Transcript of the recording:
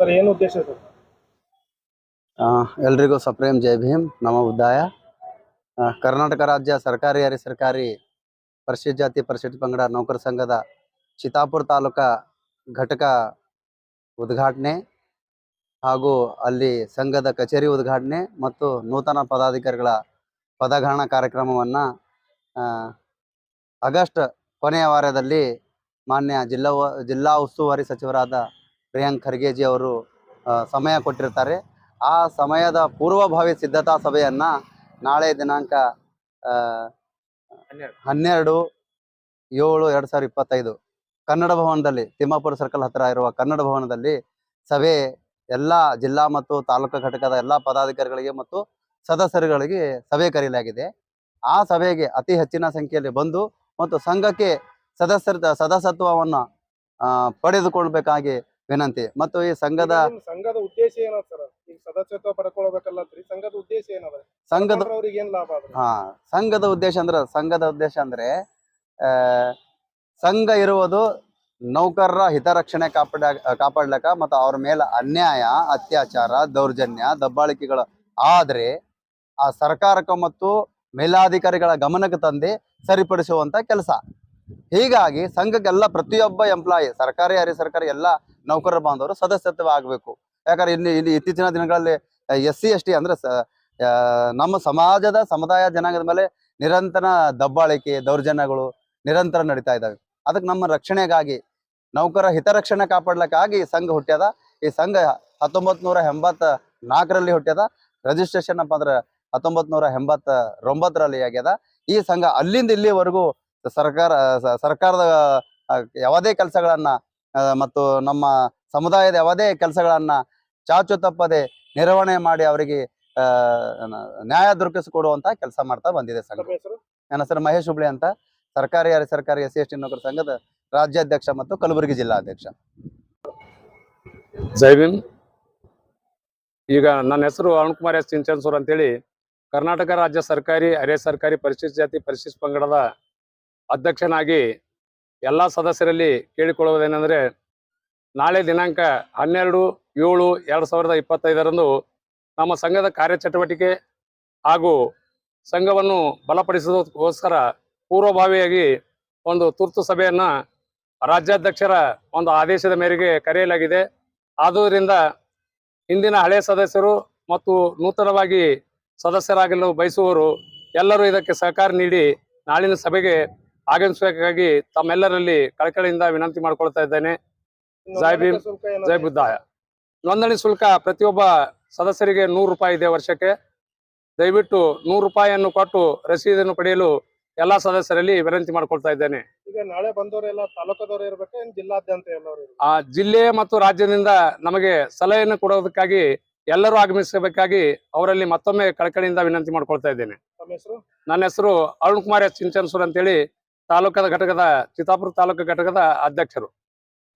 Sir, ಏನು ಉದ್ದೇಶ sir? ಎಲ್ರಿಗೂ ಸಪ್ರೇಮ್ ಜೈ ಭೀಮ್ ನಮ್ಮ ಉದ್ದಾಯ. ಕರ್ನಾಟಕ ರಾಜ್ಯ ಸರ್ಕಾರಿ ಅರೆ ಸರ್ಕಾರಿ ಪರಿಶಿಷ್ಟ ಜಾತಿ ಪರಿಶಿಷ್ಟ ಪಂಗಡ ನೌಕರ ಸಂಘದ ಚಿತಾಪುರ ತಾಲೂಕಾ ಘಟಕ ಉದ್ಘಾಟನೆ ಹಾಗೂ ಅಲ್ಲಿ ಸಂಘದ ಕಚೇರಿ ಉದ್ಘಾಟನೆ ಮತ್ತು ನೂತನ ಪದಾಧಿಕಾರಿಗಳ ಪದಗ್ರಹಣ ಕಾರ್ಯಕ್ರಮವನ್ನು ಆಗಸ್ಟ್ ಕೊನೆಯ ವಾರದಲ್ಲಿ ಮಾನ್ಯ ಜಿಲ್ಲಾ ಜಿಲ್ಲಾ ಉಸ್ತುವಾರಿ ಸಚಿವರಾದ ಪ್ರಿಯಾಂಕ್ ಖರ್ಗೆಜಿ ಅವರು ಸಮಯ ಕೊಟ್ಟಿರ್ತಾರೆ ಆ ಸಮಯದ ಪೂರ್ವಭಾವಿ ಸಿದ್ಧತಾ ಸಭೆಯನ್ನ ನಾಳೆ ದಿನಾಂಕ ಹನ್ನೆರಡು. ಏಳು ಎರಡ್ ಸಾವಿರದ ಇಪ್ಪತ್ತೈದು ಕನ್ನಡ ಭವನದಲ್ಲಿ, ತಿಮ್ಮಾಪುರ ಸರ್ಕಲ್ ಹತ್ತಿರ ಇರುವ ಕನ್ನಡ ಭವನದಲ್ಲಿ ಸಭೆ ಎಲ್ಲ ಜಿಲ್ಲಾ ಮತ್ತು ತಾಲೂಕು ಘಟಕದ ಎಲ್ಲ ಪದಾಧಿಕಾರಿಗಳಿಗೆ ಮತ್ತು ಸದಸ್ಯರುಗಳಿಗೆ ಸಭೆ ಕರೆಯಲಾಗಿದೆ ಆ ಸಭೆಗೆ ಅತಿ ಹೆಚ್ಚಿನ ಸಂಖ್ಯೆಯಲ್ಲಿ ಬಂದು ಮತ್ತು ಸಂಘಕ್ಕೆ ಸದಸ್ಯರ, ಸದಸ್ಯತ್ವವನ್ನು ಪಡೆದುಕೊಳ್ಬೇಕಾಗಿ ವಿನಂತಿ. ಮತ್ತು ಈ ಸಂಘದ ಸಂಘದ ಉದ್ದೇಶ ಏನದ ಸರ್? ಈಗ ಸದಸ್ಯತ್ವ ಸಂಘದ ಉದ್ದೇಶ ಏನದ? ಸಂಘದ ಅವ್ರಿಗೆ ಏನ್ ಲಾಭ ಅದ ಹಾ ಸಂಘದ ಉದ್ದೇಶ ಅಂದ್ರೆ ಸಂಘದ ಉದ್ದೇಶ ಅಂದ್ರೆ ಸಂಘ ಇರುವುದು ನೌಕರರ ಹಿತರಕ್ಷಣೆ ಕಾಪಾಡ ಕಾಪಾಡ್ಲಕ ಮತ್ತು ಅವ್ರ ಮೇಲೆ ಅನ್ಯಾಯ ಅತ್ಯಾಚಾರ ದೌರ್ಜನ್ಯ ದಬ್ಬಾಳಿಕೆಗಳು ಆದ್ರೆ ಆ ಸರ್ಕಾರಕ್ಕ ಮತ್ತು ಮೇಲಾಧಿಕಾರಿಗಳ ಗಮನಕ್ಕೆ ತಂದು ಸರಿಪಡಿಸುವಂತ ಕೆಲಸ. ಹೀಗಾಗಿ ಸಂಘಕ್ಕೆಲ್ಲ ಪ್ರತಿಯೊಬ್ಬ ಎಂಪ್ಲಾಯಿ ಸರ್ಕಾರಿ ಅರೆ ಸರ್ಕಾರಿ ಎಲ್ಲ ನೌಕರರ ಬಾಂಧವರು ಸದಸ್ಯತ್ವ ಆಗಬೇಕು ಯಾಕಂದ್ರೆ ಇಲ್ಲಿ ಇಲ್ಲಿ ಇತ್ತೀಚಿನ ದಿನಗಳಲ್ಲಿ ಎಸ್ ಸಿ ಎಸ್ ಟಿ ಅಂದ್ರೆ ನಮ್ಮ ಸಮಾಜದ ಸಮುದಾಯ ಜನಾಂಗದ ಮೇಲೆ ನಿರಂತರ ದಬ್ಬಾಳಿಕೆ, ದೌರ್ಜನ್ಯಗಳು ನಿರಂತರ ನಡೀತಾ ಇದ್ದಾವೆ. ಅದಕ್ಕೆ ನಮ್ಮ ರಕ್ಷಣೆಗಾಗಿ, ನೌಕರ ಹಿತರಕ್ಷಣೆ ಕಾಪಾಡ್ಲಿಕ್ಕಾಗಿ ಈ ಸಂಘ ಹುಟ್ಟ್ಯದ. ಈ ಸಂಘ ಹತ್ತೊಂಬತ್ ನೂರ ಎಂಬತ್ತ ನಾಲ್ಕರಲ್ಲಿ ಹುಟ್ಟ್ಯದ. ರಿಜಿಸ್ಟ್ರೇಷನ್ ಅಪ್ಪ ಅಂದ್ರೆ ಹತ್ತೊಂಬತ್ ನೂರ ಎಂಬತ್ತ ಒಂಬತ್ತರಲ್ಲಿ ಆಗ್ಯದ. ಈ ಸಂಘ ಅಲ್ಲಿಂದ ಇಲ್ಲಿವರೆಗೂ ಸರ್ಕಾರ ಸರ್ಕಾರದ ಯಾವುದೇ ಕೆಲಸಗಳನ್ನ ಮತ್ತು ನಮ್ಮ ಸಮುದಾಯದ ಯಾವುದೇ ಕೆಲಸಗಳನ್ನ ಚಾಚು ತಪ್ಪದೆ ನಿರ್ವಹಣೆ ಮಾಡಿ ಅವರಿಗೆ ನ್ಯಾಯ ದೊರಕಿಸಿಕೊಡುವಂತ ಕೆಲಸ ಮಾಡ್ತಾ ಬಂದಿದೆ ಸಂಘ. ನನ್ನ ಹೆಸರು ಮಹೇಶ್ ಹುಬ್ಳಿ ಅಂತ. ಸರ್ಕಾರಿ ಅರೆ ಸರ್ಕಾರಿ ಎಸ್ ಸಿ ಎಸ್ ಟಿ ನೌಕರ ಸಂಘದ ರಾಜ್ಯಾಧ್ಯಕ್ಷ ಮತ್ತು ಕಲಬುರಗಿ ಜಿಲ್ಲಾಧ್ಯಕ್ಷ. ಜೈವಿನ್ ಈಗ ನನ್ನ ಹೆಸರು ಅರುಣ್ ಕುಮಾರ್ ಎಸ್ ಚಿಂಚನ್ಸೂರ್ ಅಂತೇಳಿ. ಕರ್ನಾಟಕ ರಾಜ್ಯ ಸರ್ಕಾರಿ ಅರೆ ಸರ್ಕಾರಿ ಪರಿಶಿಷ್ಟ ಜಾತಿ ಪರಿಶಿಷ್ಟ ಪಂಗಡದ ಅಧ್ಯಕ್ಷನಾಗಿ ಎಲ್ಲ ಸದಸ್ಯರಲ್ಲಿ ಕೇಳಿಕೊಳ್ಳುವುದೇನೆಂದರೆ, ನಾಳೆ ದಿನಾಂಕ ಹನ್ನೆರಡು, ಏಳು, ಎರಡು ಸಾವಿರದ ಇಪ್ಪತ್ತೈದರಂದು ನಮ್ಮ ಸಂಘದ ಕಾರ್ಯಚಟುವಟಿಕೆ ಹಾಗೂ ಸಂಘವನ್ನು ಬಲಪಡಿಸುವುದಕ್ಕೋಸ್ಕರ ಪೂರ್ವಭಾವಿಯಾಗಿ ಒಂದು ತುರ್ತು ಸಭೆಯನ್ನು ರಾಜ್ಯಾಧ್ಯಕ್ಷರ ಒಂದು ಆದೇಶದ ಮೇರೆಗೆ ಕರೆಯಲಾಗಿದೆ. ಆದುದರಿಂದ ಹಿಂದಿನ ಹಳೆ ಸದಸ್ಯರು ಮತ್ತು ನೂತನವಾಗಿ ಸದಸ್ಯರಾಗಲು ಬಯಸುವವರು ಎಲ್ಲರೂ ಇದಕ್ಕೆ ಸಹಕಾರ ನೀಡಿ ನಾಳಿನ ಸಭೆಗೆ ಆಗಮಿಸಬೇಕಾಗಿ ತಮ್ಮೆಲ್ಲರಲ್ಲಿ ಕಳಕಳಿಯಿಂದ ವಿನಂತಿ ಮಾಡ್ಕೊಳ್ತಾ ಇದ್ದೇನೆ. ಜೈ ಭೀಮ್, ನೋಂದಣಿ ಶುಲ್ಕ ಜೈ ಬುದ್ಧಾಯ. ನೋಂದಣಿ ಶುಲ್ಕ ಪ್ರತಿಯೊಬ್ಬ ಸದಸ್ಯರಿಗೆ ನೂರು ರೂಪಾಯಿ ಇದೆ ವರ್ಷಕ್ಕೆ. ದಯವಿಟ್ಟು ನೂರು ರೂಪಾಯಿಯನ್ನು ಕೊಟ್ಟು ರಸೀದನ್ನು ಪಡೆಯಲು ಎಲ್ಲಾ ಸದಸ್ಯರಲ್ಲಿ ವಿನಂತಿ ಮಾಡ್ಕೊಳ್ತಾ ಇದ್ದೇನೆ. ಈಗ ನಾಳೆ ಬಂದವರೆಲ್ಲ ತಾಲೂಕದವ್ರು ಇರ್ಬೇಕಾ ಏನ್ ಜಿಲ್ಲಾದ್ಯಂತ ಎಲ್ಲರೂ ಆ ಜಿಲ್ಲೆ ಮತ್ತು ರಾಜ್ಯದಿಂದ ನಮಗೆ ಸಲಹೆಯನ್ನು ಕೊಡೋದಕ್ಕಾಗಿ ಎಲ್ಲರೂ ಆಗಮಿಸಬೇಕಾಗಿ ಅವರಲ್ಲಿ ಮತ್ತೊಮ್ಮೆ ಕಳಕಳಿಯಿಂದ ವಿನಂತಿ ಮಾಡ್ಕೊಳ್ತಾ ಇದ್ದೇನೆ. ನನ್ನ ಹೆಸರು ಅರುಣ್ ಕುಮಾರ್ ಎಸ್ ಚಿಂಚನ್ಸೂರ್ ಅಂತೇಳಿ ತಾಲೂಕದ ಘಟಕದ ಚಿತ್ತಾಪುರ ತಾಲೂಕು ಘಟಕದ ಅಧ್ಯಕ್ಷರು.